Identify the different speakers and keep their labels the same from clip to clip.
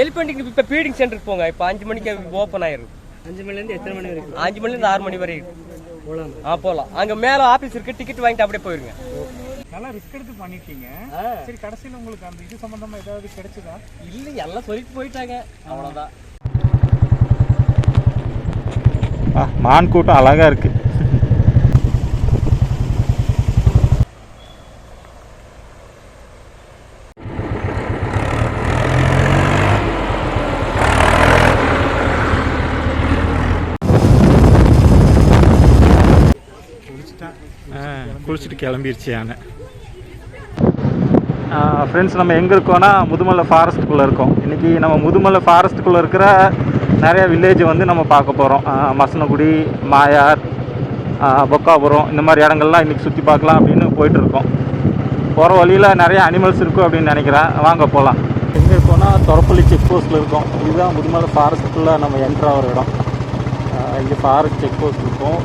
Speaker 1: எலிஃபெண்ட்டுக்கு இப்போ ஃபீடிங் சென்டருக்கு போங்க. இப்போ அஞ்சு மணிக்கு ஓப்பன் ஆயிரும்.
Speaker 2: அஞ்சு மணிலேருந்து எத்தனை மணி வரைக்கும்?
Speaker 1: அஞ்சு மணிலேருந்து ஆறு மணி வரை இருக்கு.
Speaker 2: போகலாம்
Speaker 1: ஆ போகலாம் அங்கே மேலே ஆஃபீஸ் இருக்கு. டிக்கெட் வாங்கிட்டு அப்படியே போயிருங்க.
Speaker 3: நல்லா ரிஸ்க் எடுத்து பண்ணிட்டீங்க. சரி கடைசியில் உங்களுக்கு அந்த இது சம்பந்தமா ஏதாவது கிடைச்சதா?
Speaker 1: இல்லை எல்லாம் சொல்லிட்டு போயிட்டாங்க. அவ்வளோதான்
Speaker 4: ஆ, மான் கூட்டம் அழகா இருக்கு ஆ, குளிச்சுட்டு கிளம்பிடுச்சு யானை. ஃப்ரெண்ட்ஸ் நம்ம எங்கே இருக்கோன்னா முதுமலை ஃபாரஸ்ட்டுக்குள்ளே இருக்கோம். இன்றைக்கி நம்ம முதுமலை ஃபாரஸ்ட்டுக்குள்ளே இருக்கிற நிறைய வில்லேஜ் வந்து நம்ம பார்க்க போகிறோம் மசனகுடி மாயார் பொக்காபுரம் இந்த மாதிரி இடங்கள்லாம் இன்றைக்கி சுற்றி பார்க்கலாம் அப்படின்னு போயிட்டுருக்கோம் போகிற வழியில் நிறைய அனிமல்ஸ் இருக்கும் அப்படின்னு நினைக்கிறேன். வாங்க போகலாம் எங்கே இருக்கோன்னா தொரப்பள்ளி செக் போஸ்ட்டில் இருக்கோம். இதுதான் முதுமலை ஃபாரஸ்ட்டுக்குள்ளே நம்ம என்ட்ரு ஆகிற இடம். இங்கே ஃபாரஸ்ட் செக் போஸ்ட் இருக்கும்.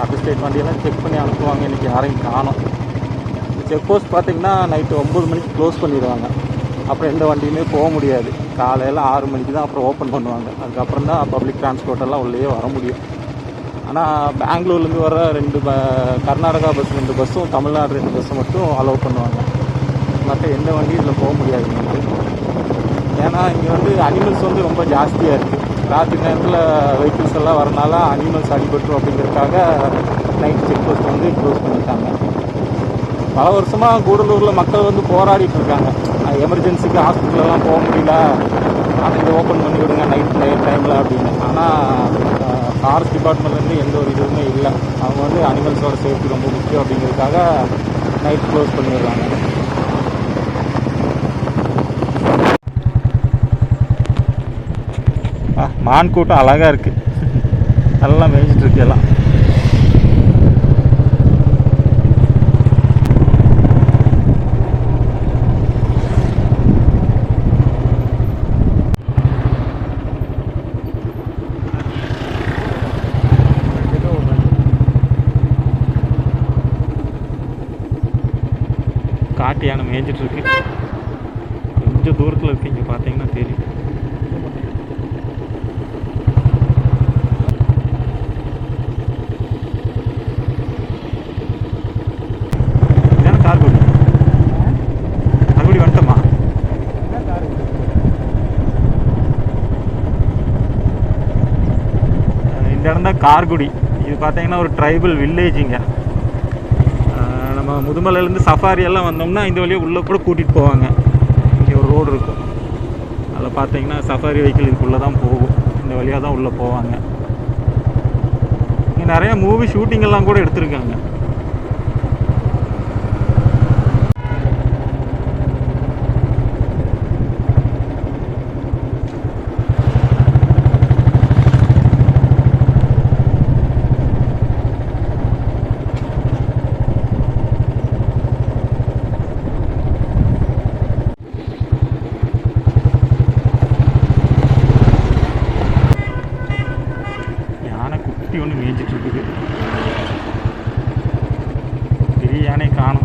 Speaker 4: அதர் ஸ்டேட் வண்டியெல்லாம் செக் பண்ணி அனுப்புவாங்க. இன்றைக்கி யாரையும் காணோம். செக் போஸ்ட் பார்த்தீங்கன்னா நைட்டு ஒம்பது மணிக்கு க்ளோஸ் பண்ணிடுவாங்க. அப்புறம் எந்த வண்டியுமே போக முடியாது. காலையில் ஆறு மணிக்கு தான் அப்புறம் ஓப்பன் பண்ணுவாங்க. அதுக்கப்புறம் தான் பப்ளிக் டிரான்ஸ்போர்ட்டெல்லாம் உள்ளேயே வர முடியும். ஆனால் பெங்களூர்லேருந்து வர ரெண்டு ப கர்நாடகா பஸ் ரெண்டு பஸ்ஸும் தமிழ்நாடு ரெண்டு பஸ்ஸும் மட்டும் அலோவ் பண்ணுவாங்க. மற்ற எந்த வண்டியும் இதில் போக முடியாது. ஏன்னா இங்கே வந்து அனிமல்ஸ் வந்து ரொம்ப ஜாஸ்தியாக இருக்குது ராத்திரி நேரத்தில் வெஹிக்கிள்ஸ் எல்லாம் வரனால அனிமல்ஸ் அடிபட்டுரும் அப்படிங்கிறதுக்காக நைட் செக் போஸ்ட் வந்து க்ளோஸ் பண்ணிட்டாங்க. பல வருஷமாக கூடலூரில் மக்கள் வந்து போராடிட்டு இருக்காங்க. எமர்ஜென்சிக்கு ஹாஸ்பிட்டலெல்லாம் போக முடியல. ஆனால் இதை ஓப்பன் பண்ணி விடுங்க நைட் நைட் டைமில் அப்படின்னு. ஆனால் ஃபாரஸ்ட் டிபார்ட்மெண்ட்லேருந்து எந்த ஒரு இதுவுமே இல்லை. அவங்க வந்து அனிமல்ஸோட சேஃப்டி ரொம்ப முக்கியம் அப்படிங்கிறதுக்காக நைட் க்ளோஸ் பண்ணிடுறாங்க. மான் கூட்டம் அழகாக இருக்குது நல்லா மேய்ச்சிட்டு இருக்கு எல்லாம். காட்டு யானை மேய்ஞ்சிட்டு இருக்கு. கொஞ்சம் தூரத்தில் இருக்கு இங்கே பார்த்தீங்கன்னா தெரியும் இதான கார்குடி கார்குடி வந்துட்டோமா அஹ் இந்த இடம் தான் கார்குடி. இது பார்த்தீங்கன்னா ஒரு ட்ரைபல் வில்லேஜுங்க நம்ம முதுமலையிலேருந்து சஃபாரி எல்லாம் வந்தோம்னா இந்த வழியாக உள்ளே கூட கூட்டிகிட்டு போவாங்க. இங்கே ஒரு ரோடு இருக்கும். அதில் பார்த்தீங்கன்னா சஃபாரி வெஹிக்கிள் இதுக்குள்ளே தான் போகும். இந்த வழியாக தான் உள்ளே போவாங்க. இங்கே நிறையா மூவி ஷூட்டிங்கெல்லாம் கூட எடுத்திருக்காங்க யானை குட்டி ஒன்று மேய்ஞ்சிட்டு இருக்குது பெரிய யானை காணும்.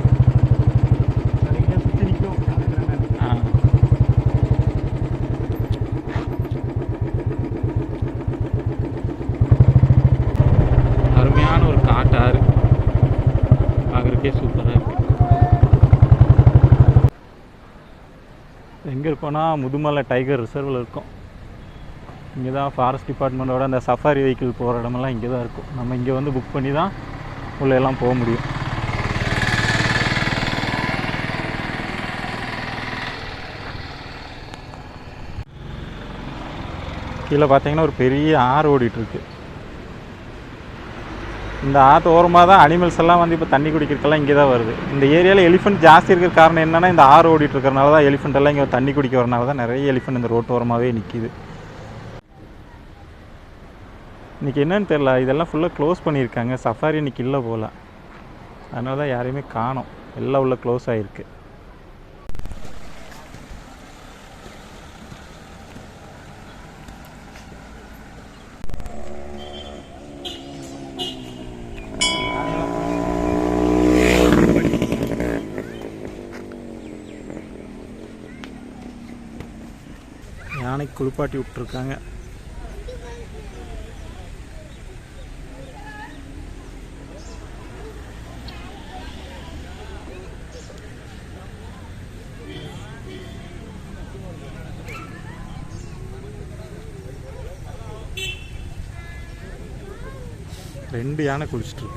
Speaker 4: அருமையான ஒரு காட்டாறு பார்க்குறதுக்கே சூப்பராக இருக்கு. எங்கே இருக்கோன்னா முதுமலை டைகர் ரிசர்வில் இருக்கோம். இங்கே தான் ஃபாரஸ்ட் டிபார்ட்மெண்ட்டோட அந்த சஃபாரி வெஹிக்கிள் போகிற இடமெல்லாம் இங்கே தான் இருக்கும். நம்ம இங்கே வந்து புக் பண்ணி தான் உள்ளே எல்லாம் போக முடியும். கீழே பார்த்தீங்கன்னா ஒரு பெரிய ஆறு ஓடிட்டுருக்கு. இந்த ஆற்று ஓரமாக தான் அனிமல்ஸ் எல்லாம் வந்து இப்போ தண்ணி குடிக்கிறதுக்கெல்லாம் இங்கே தான் வருது. இந்த ஏரியாவில் எலிஃபென்ட் ஜாஸ்தி இருக்கிற காரணம் என்னென்னா இந்த ஆறு ஓடிட்டு இருக்கிறனால தான் எலிஃபென்ட் எல்லாம் இங்கே தண்ணி குடிக்க வரனால தான் நிறைய எலிஃபென்ட் இந்த ரோட்டு ஓரமாகவே நிற்கிது இன்றைக்கி என்னன்னு தெரில இதெல்லாம் ஃபுல்லாக க்ளோஸ் பண்ணியிருக்காங்க. சஃபாரி இன்னைக்கு இல்லை போல். அதனால தான் யாரையுமே காணும். எல்லாம் உள்ள க்ளோஸ் ஆகிருக்கு யானை குளிப்பாட்டி விட்டுருக்காங்க. ரெண்டு யானை குளிச்சுட்டு.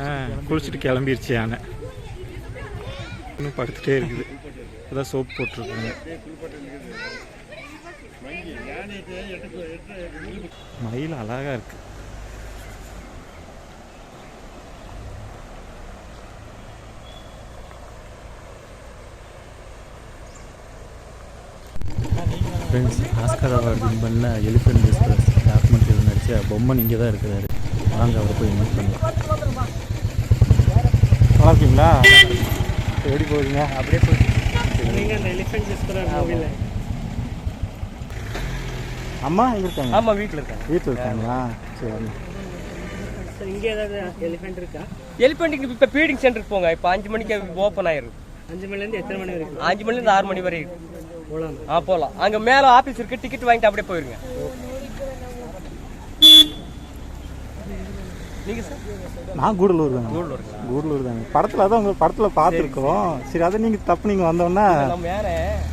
Speaker 4: ஆ குளிச்சுட்டு கிளம்பிருச்சு யானை. இன்னும் படுத்துட்டே இருக்குது. அதான் சோப் போட்டிருக்காங்க. மயில் அழகா இருக்கு.
Speaker 5: ஃப்ரெண்ட்ஸ் ஆஸ்கர் அவார்டு வின் பண்ண எலிஃபென்ட் எக்ஸ்பிரஸ் டாக்குமெண்ட்ரியில் நடித்த பொம்மன் இங்கே தான் இருக்கிறாரு. வாங்க அவரை போய் மீட் பண்ணலாம்.
Speaker 4: நல்லா இருக்கீங்களா எப்படி போகுதுங்க
Speaker 2: அப்படியே போயிட்டு. அந்த எலிஃபென்ட் எக்ஸ்பிரஸ் மூவில
Speaker 4: அம்மா எங்க இருக்காங்க?
Speaker 1: ஆமா வீட்டுல இருக்காங்க.
Speaker 4: வீட்டில் இருக்காங்களா? சரி.
Speaker 2: இங்க ஏதாவது எலிஃபென்ட் இருக்கா?
Speaker 1: எலிபென்ட்டுக்கு இப்ப ஃபீடிங் சென்டருக்கு போங்க. இப்ப அஞ்சு மணிக்கு ஓப்பன் ஆயிரும்
Speaker 2: அஞ்சு மணில இருந்து எத்தனை மணி வரைக்கும்?
Speaker 1: அஞ்சு மணில இருந்து ஆறு மணி வரை இருக்கு.
Speaker 2: போலாம்?
Speaker 1: ஆ போலாம். அங்க மேல ஆபீஸ் இருக்கு. டிக்கெட் வாங்கிட்டு அப்படியே போயிருங்க.
Speaker 4: நான் கூடலூர் தாங்க
Speaker 1: கூடலூர்
Speaker 4: கூடலூர் தாங்க படத்தில் அதான் உங்கள் படத்தில் பார்த்துருக்கோம். சரி அதான் நீங்கள் தப்பு நீங்கள் வந்தோன்னா
Speaker 1: நம்ம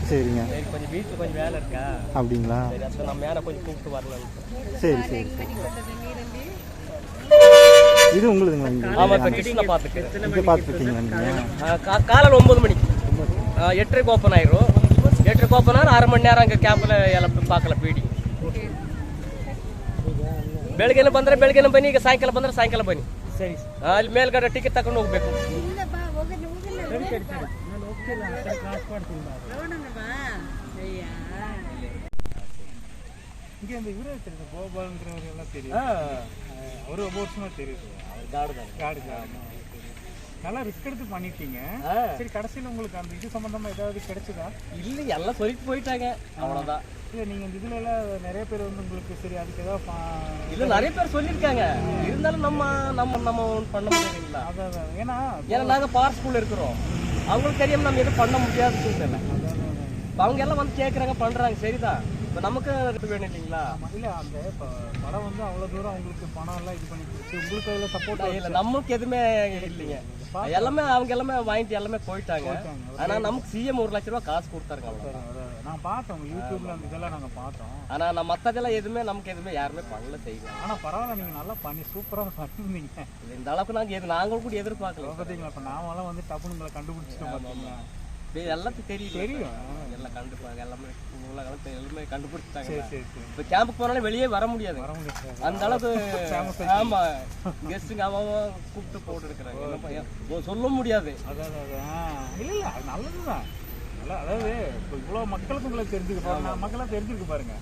Speaker 4: சரிங்க.
Speaker 1: கொஞ்சம் வீட்டில் கொஞ்சம் வேலை இருக்கா?
Speaker 4: அப்படிங்களா?
Speaker 1: சரி
Speaker 4: சரி இது உங்களுதுங்களா நீங்கள்
Speaker 1: ஆமாம் இப்போ கிருஷ்ணா பார்த்துக்கிறேன்
Speaker 4: இங்கே பார்த்துருக்கீங்களா நீங்கள்
Speaker 1: காலையில் ஒம்பது மணிக்கு. எட்டரைக்கு ஓப்பன் ஆயிரும். எட்டரைக்கு ஓப்பன் ஆகிற அரை மணி நேரம் அங்கே கேம்பில் எல்லாம் பார்க்கல பீடி. ಬೆಳಗ್ಗೆನೇ ಬಂದರೆ ಬೆಳಗ್ಗೆನೇ ಬನ್ನಿ ಈಗ ಸಾಯಂಕಾಲ ಬಂದರೆ ಸಾಯಂಕಾಲ ಬನ್ನಿ
Speaker 2: ಸರಿ
Speaker 1: ಆ, ಅಲ್ಲಿ ಮೇಲ್ಗಡೆ ಟಿಕೆಟ್ ತಗೊಂಡು ಹೋಗ್ಬೇಕು
Speaker 6: ಇಲ್ಲಪ್ಪ ಹೋಗಲ್ಲ ಹೋಗಲ್ಲ
Speaker 2: ನಾನು ಹೋಗ್ತಿಲ್ಲ ಆ ಕಡೆ ಕ್ರಾಸ್ ಮಾಡ್ತೀನಿ
Speaker 6: ನೋಡೋಣ ಬಾ ಅಯ್ಯ
Speaker 3: இங்க இந்த இவரே தெரியும் கோபாலங்கிறவர் எல்லாம் தெரியும் அவரு ரொம்ப வருஷமா தெரியுது காடு நல்லா ரிஸ்க் எடுத்து பண்ணிட்டீங்க சரி கடைசியில உங்களுக்கு அந்த இது சம்பந்தமா ஏதாவது கிடைச்சதா
Speaker 1: இல்லை எல்லாம் சொல்லிட்டு போயிட்டாங்க அவ்வளோதான்
Speaker 3: இல்ல நீங்க இந்த இதுல எல்லாம் நிறைய பேர் வந்து உங்களுக்கு சரி அதுக்கு ஏதாவது
Speaker 1: இல்லை நிறைய பேர் சொல்லியிருக்காங்க. இருந்தாலும் நம்ம நம்ம நம்ம பண்ண முடியாதுங்களா?
Speaker 3: அதான். ஏன்னா
Speaker 1: ஏன்னா நாங்கள் பார் ஸ்கூலில் இருக்கிறோம். அவங்களுக்கு தெரியாம நம்ம எதுவும் பண்ண முடியாத சூழ்நிலை அவங்க எல்லாம் வந்து கேட்குறாங்க பண்ணுறாங்க சரிதான். இப்போ நமக்கு இது வேணும் இல்லைங்களா?
Speaker 3: இல்ல அந்த இப்ப படம் வந்து அவ்வளவு தூரம் அவங்களுக்கு பணம் எல்லாம் இது பண்ணி கொடுத்து உங்களுக்கு அதுல சப்போர்ட்
Speaker 1: இல்ல நமக்கு எதுவுமே இல்லைங்க. எல்லாமே அவங்க எல்லாமே வாங்கிட்டு எல்லாமே போயிட்டாங்க. ஆனா நமக்கு சிஎம் ஒரு லட்ச ரூபா காசு கொடுத்தாருங்க.
Speaker 3: நான் பார்த்தோம் யூடியூப்ல அந்த இதெல்லாம் நாங்க பார்த்தோம்.
Speaker 1: ஆனா நான் மத்ததெல்லாம் எதுவுமே நமக்கு எதுவுமே யாருமே பண்ணல செய்யல.
Speaker 3: ஆனா பரவாயில்ல நீங்க நல்லா பண்ணி சூப்பரா பண்ணிருந்தீங்க.
Speaker 1: இந்த அளவுக்கு நாங்க எது நாங்களும் கூட எதிர்பார்க்கல.
Speaker 3: பாத்தீங்களா? இப்ப நாமெல்லாம் வந்து டப்புன்னு உங்களை கண்டுபிடிச்சிட்டோம் பாத்தீங்களா?
Speaker 1: இது எல்லாத்துக்கும் தெரியும்
Speaker 3: தெரியும்.
Speaker 1: எல்லாம் கண்டுப்பாங்க எல்லாமே உலகம் தெ- எல்லாமே
Speaker 3: சரி
Speaker 1: இப்ப கேம்புக்கு போனாலே வெளியே வர முடியாது. அந்த அளவுக்கு ஆமா. கெஸ்ட்டுங்க அவன் கூப்பிட்டு போட்டு இருக்கிறாங்க சொல்ல முடியாது.
Speaker 3: அதான் இல்ல இல்ல அது நல்லதுதான். நல்லா அதாவது இப்போ இவ்வளவு மக்களுக்கு உங்களை தெரிஞ்சுக்க பாருங்க மக்களாம் தெரிஞ்சுக்க பாருங்க.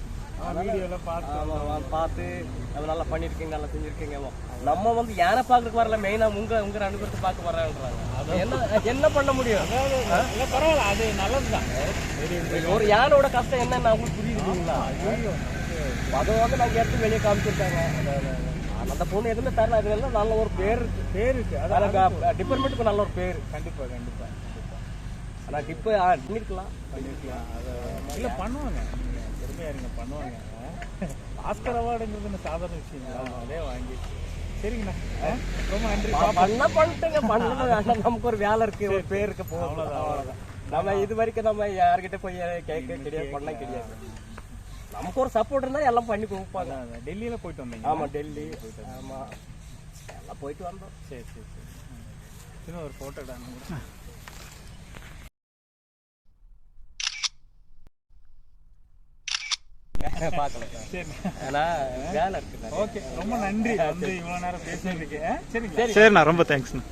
Speaker 3: பார்த்து.
Speaker 1: நல்லா பண்ணிருக்கீங்க நல்லா செஞ்சிருக்கீங்க. நம்ம வந்து யானை பார்க்கறதுக்கு வரல மெயினா உங்க உங்க ரெண்டு பேருக்கு வர்றாங்கன்றாங்க என்ன என்ன பண்ண முடியும்?
Speaker 3: பரவாயில்ல அது நல்லதுதான்.
Speaker 1: ஒரு யானோட கஷ்டம் என்னன்னு அவங்களுக்கு புரியுதுங்களா அதை வந்து நாங்க எடுத்து வெளியே காமிச்சிருக்காங்க அந்த பொண்ணு எதுவுமே தரல. அது எல்லாம் நல்ல ஒரு பேர் இருக்கு.
Speaker 3: பேர் இருக்கு.
Speaker 1: டிபார்ட்மெண்ட்டுக்கு நல்ல ஒரு பேர்.
Speaker 3: கண்டிப்பா கண்டிப்பா
Speaker 1: ஆனா டிப்ப பண்ணிருக்கலாம்.
Speaker 3: பண்ணிருக்கலாம். இல்ல பண்ணுவாங்க. நீங்க பொறுமையா இருங்க பண்ணுவாங்க. ஆஸ்கர் அவார்டுங்கிறது சாதாரண விஷயம். அதே வாங்கி சரிங்கண்ணா? ரொம்ப நன்றி
Speaker 1: பண்ண பண்ணிட்டுங்க வேண்டாம் நமக்கு ஒரு வேலை இருக்கு ஒரு பேர் இருக்கு போதும். நம்ம இது வரைக்கும் நம்ம யார்கிட்ட போய் கேட்க கிடையாது பண்ண கிடையாது. நமக்கு ஒரு சப்போர்ட் இருந்தா எல்லாம் பண்ணி கொடுப்பாங்க.
Speaker 3: டெல்லியில போயிட்டு வந்தீங்க.
Speaker 1: ஆமா டெல்லி. ஆமா. எல்லாம் போயிட்டு வந்தோம்.
Speaker 3: சரி சரி சரி. இன்னும் ஒரு போட்டோ கூட
Speaker 1: பார்க்கல
Speaker 3: சரி.
Speaker 1: ஏன்னா வேலை இருக்கு
Speaker 3: ஓகே. ரொம்ப நன்றி. வந்து இவ்வளவு நேரம் பேசுறதுக்கு
Speaker 4: சரிண்ணா ரொம்ப தேங்க்ஸ்ண்ணா